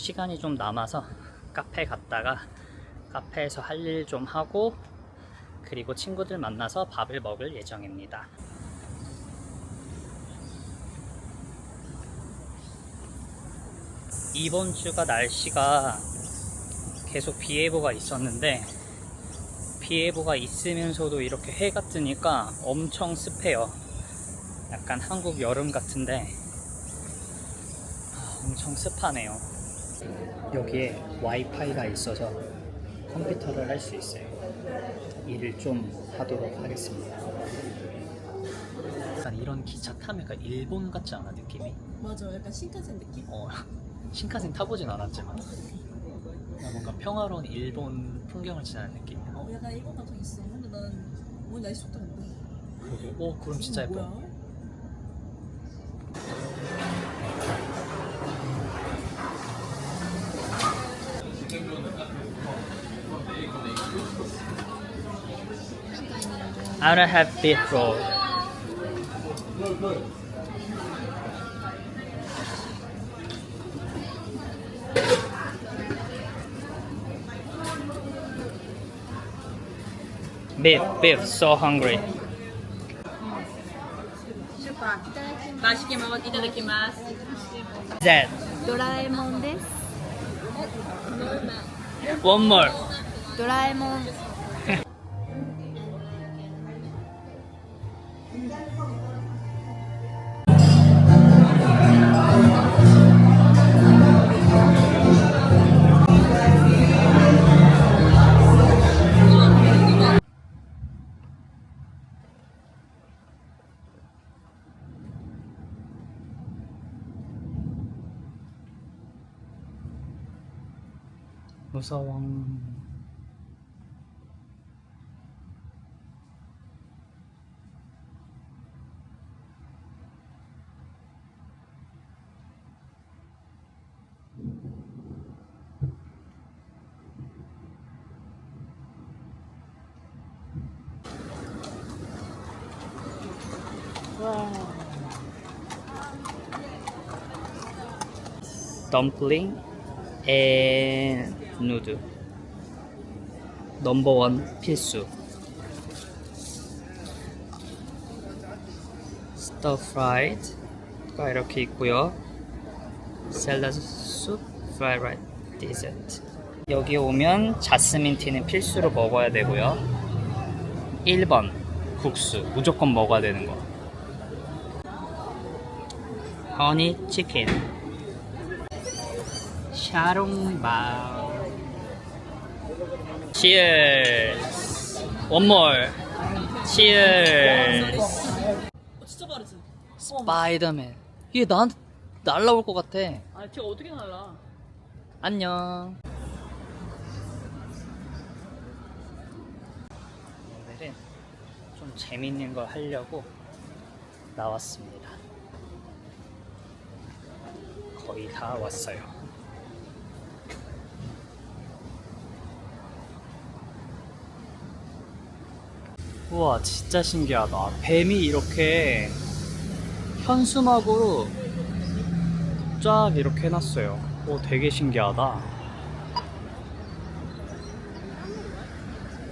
시간이 좀 남아서 카페 갔다가 카페에서 할 일 좀 하고 그리고 친구들 만나서 밥을 먹을 예정입니다. 이번 주가 날씨가 계속 비 예보가 있었는데 비 예보가 있으면서도 이렇게 해가 뜨니까 엄청 습해요. 약간 한국 여름 같은데 아, 엄청 습하네요. 여기에 와이파이가 있어서 컴퓨터를 할 수 있어요. 일을 좀 하도록 하겠습니다. 약간 이런 기차 타면 약간 일본 같지 않아 느낌이? 맞아, 약간 신칸센 느낌. 어, 신칸센 타보진 않았지만 그냥 뭔가 평화로운 일본 풍경을 지나는 느낌. 어, 약간 일본 감성 있어. 근데 난 오늘 날씨 좋다 근데. 그러게. 오, 구름 진짜 예뻐. 뭐야? I don't have beef roll. Beef, beef, so hungry. That. Doraemon One more. Doraemon Busaw Wow. Dumpling and noodle. 넘버 원 필수. 스터 프라이드가 이렇게 있고요. 샐러드 숲, 프라이 라이트 디저트. 여기 오면 자스민 티는 필수로 먹어야 되고요. 1번 국수 무조건 먹어야 되는 거. 허니 치킨. 샤롱바오. Cheers. One more. Cheers. 어, 진짜 빠르지? 스파이더맨. 얘 나한테 날라올 것 같아. 아, 걔 어떻게 날라? 안녕. 오늘은 좀 재밌는 걸 하려고 나왔습니다. 거의 다 왔어요. 우와, 진짜 신기하다. 뱀이 이렇게 현수막으로 쫙 이렇게 해놨어요. 오, 되게 신기하다.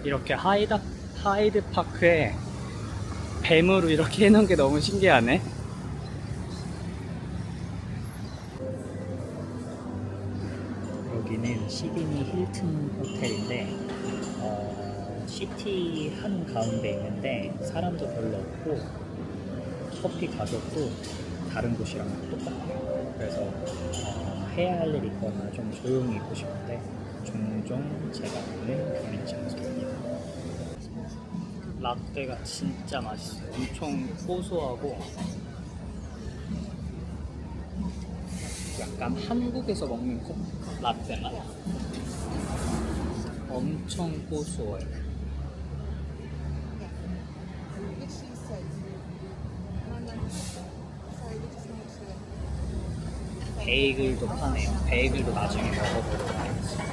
이렇게 하이드, 하이드 파크에 뱀으로 이렇게 해놓은 게 너무 신기하네. 여기는 시드니 힐튼 호텔인데, 어, 시티 한 가운데 있는데, 사람도 별로 없고, 커피 가격도 다른 곳이랑 똑같아요. 그래서 어, 해야 할 일 있거나 좀 조용히 있고 싶은데 종종 제가 있는 그런 장소입니다. 라떼가 진짜 맛있어요. 엄청 고소하고 약간 한국에서 먹는 코- 라떼 맛. 엄청 고소해요. 베이글도 파네요. 베이글도 나중에 먹어보도록 하겠습니다.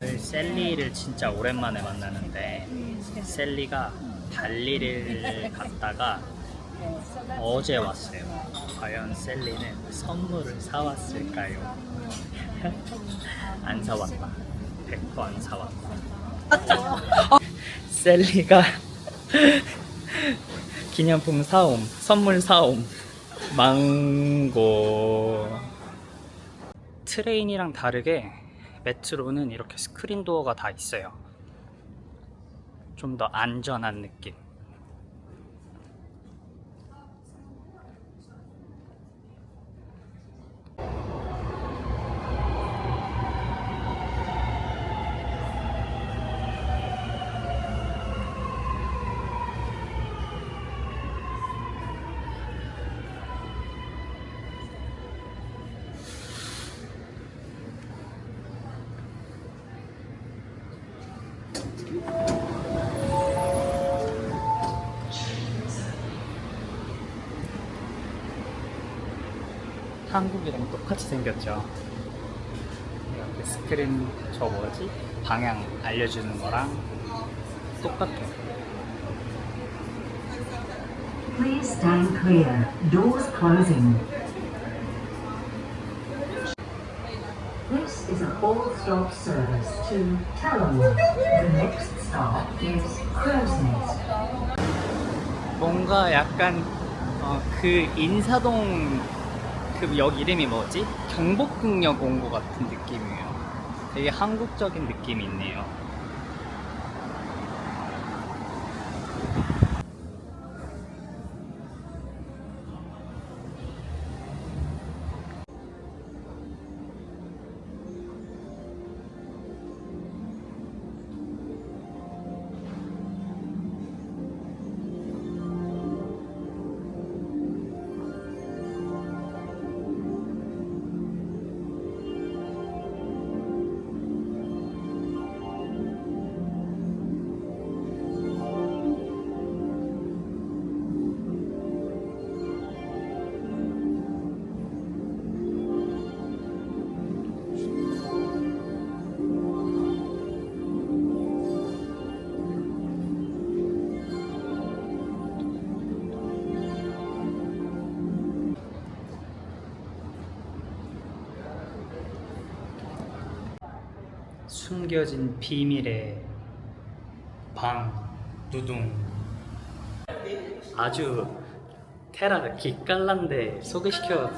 오늘 셀리를 진짜 오랜만에 만나는데 셀리가 발리를 갔다가 어제 왔어요. 과연 셀리는 선물을 사왔을까요? 안 사왔다. 100번 사왔다. 셀리가 기념품 사옴, 선물 사옴, 망고. 트레인이랑 다르게 메트로는 이렇게 스크린 도어가 다 있어요. 좀 더 안전한 느낌. 한국이랑 똑같이 생겼죠. 이렇게 스크린 저 뭐지? 방향 알려주는 거랑 똑같아. Please stand clear. Doors closing. This is a four-stop service to Tallowood. The next stop is Crow's Nest. 뭔가 약간 어, 그 인사동 그 역 이름이 뭐지? 경복궁역 온 것 같은 느낌이에요. 되게 한국적인 느낌이 있네요. 숨겨진 비밀의 방 두둥 아주 테라 기깔난데 소개시켜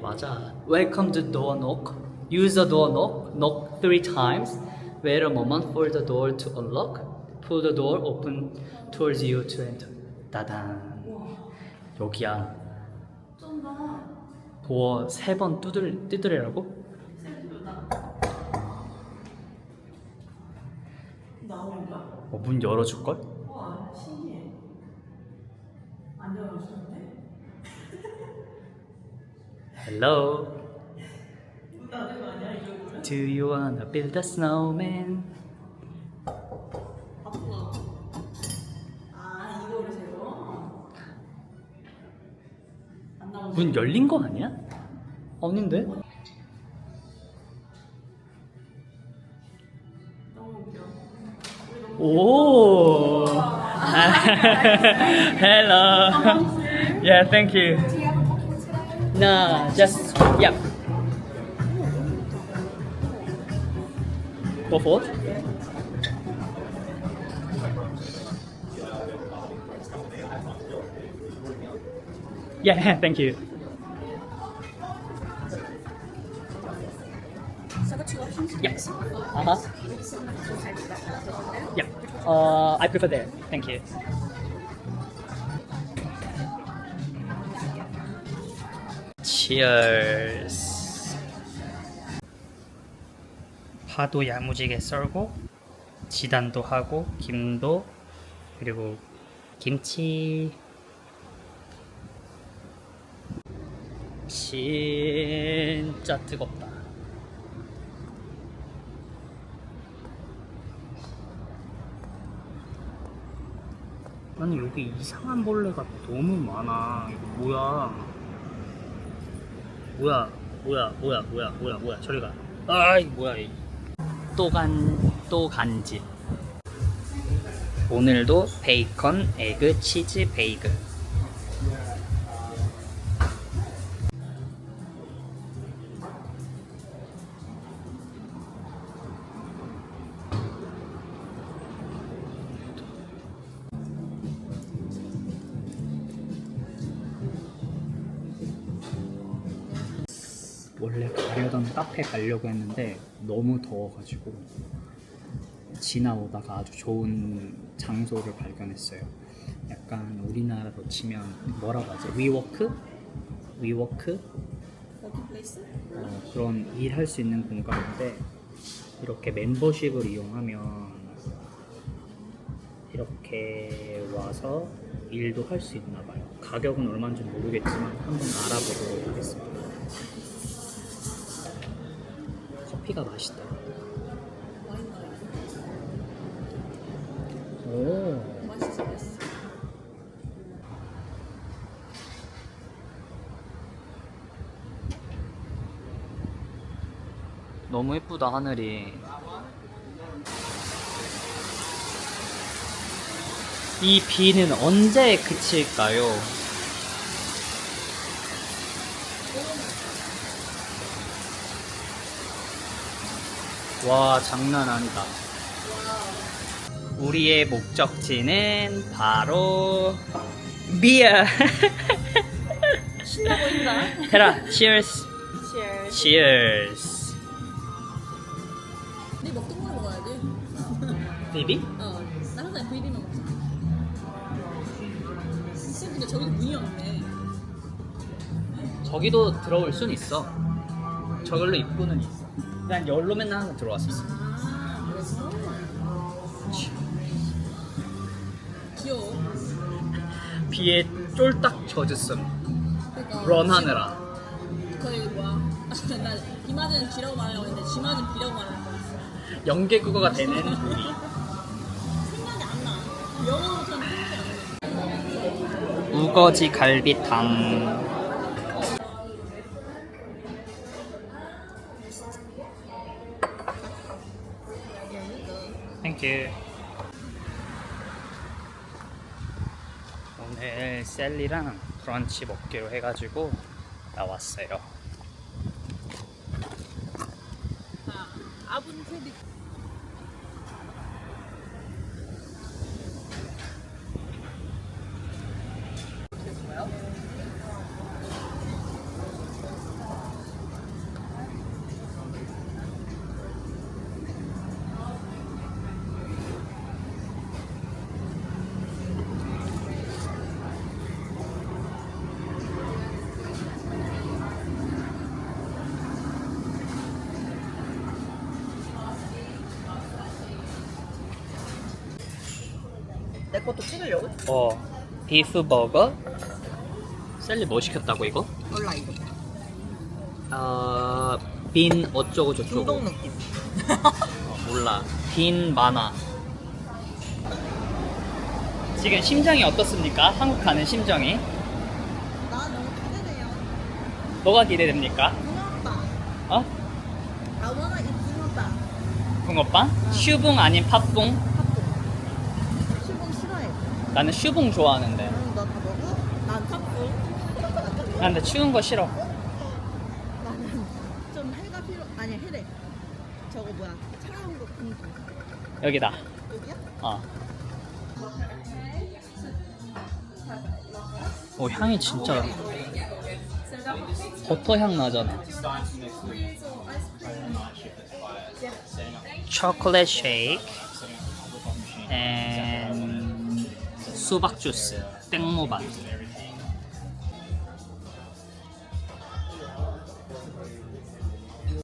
맞아 Welcome to door knock Use the door knock Knock three times Wait a moment for the door to unlock Pull the door open towards you to enter 따단 여기야 도어 세 번 두드리라고? 어, 문 열어줄 걸? 와 신기해. 안 열어주는데? Hello. 문 닫은 거 아니야 이 정도면? Do you wanna build a snowman? 바쁘다. 아 이거를? 안문 열린 거 아니야? 아닌데? 오. Oh. Hello. Yeah, thank you. No, just yep. Go for it. Yeah, thank you. Yeah. Uh huh. Yeah. Uh, I prefer there. Thank you. Cheers. 파도 야무지게 썰고 지단도 하고 김도 그리고 김치 진짜 뜨겁다. 아니 여기 이상한 벌레가 너무 많아. 이거 뭐야? 뭐야? 뭐야? 뭐야? 뭐야? 뭐야? 뭐야? 저리 가. 아이 뭐야? 이. 또간 또 간집. 오늘도 베이컨, 에그, 치즈, 베이글. 가려던 카페 가려고 했는데 너무 더워가지고 지나오다가 아주 좋은 장소를 발견했어요. 약간 우리나라로 치면 뭐라고 하지? 위워크? 위워크? 어, 그런 일할 수 있는 공간인데 이렇게 멤버십을 이용하면 이렇게 와서 일도 할 수 있나 봐요. 가격은 얼마인지 모르겠지만 한번 알아보도록 하겠습니다. 커피가 맛있다. 오. 너무 예쁘다 하늘이. 이 비는 언제 그칠까요? 와 장난 아니다. 우리의 목적지는 바로 비어. 신나 보인다. 해라, cheers, Cheers. cheers. 네 먹던 걸 먹어야 돼. 비비? 어. 나 항상 비비만 먹자. 근데 저기도 문이 없네. 저기도 들어올 순 있어. 저걸로 입구는 있어. 그냥 열로 맨날 항상 들어왔었어. 아 그래서 귀여워. 비에 쫄딱 젖었음. 그러니까 런하느라. 거의 뭐야? 나 이마는 G라고 말하려고 했는데 G마는 B라고 말하는 거 있어. 연계국어가 되는 우리. 생각이 안 나. 영어로처럼 생각이 안 나. 우거지 갈비탕. 셀리랑 브런치 먹기로 해가지고 나왔어요. 아, 아분 테디. 내 것도 찍으려고? 어, 비프 버거. 셀리 뭐 시켰다고 이거? 몰라 이거. 어, 빈 어쩌고 저쩌고. 느낌. 어, 몰라. 빈 많아. 지금 심정이 어떻습니까? 한국 가는 심정이? 나 너무 기대돼요. 뭐가 기대됩니까? 붕어빵. 어? I wanna eat 붕어빵. 붕어빵? 슈붕 아닌? 팥붕. 나는 슈붕 좋아하는데. 그럼 너다 먹어? 난 팥붕. 난 근데 추운 거 싫어. 나는 좀 해가 필요. 아니 해래. 저거 뭐야? 차가운 거 공기. 여기다. 여기야? 어. 오 향이 진짜 버터 향 나잖아. 초콜릿 쉐이크 and 수박 주스 땡모반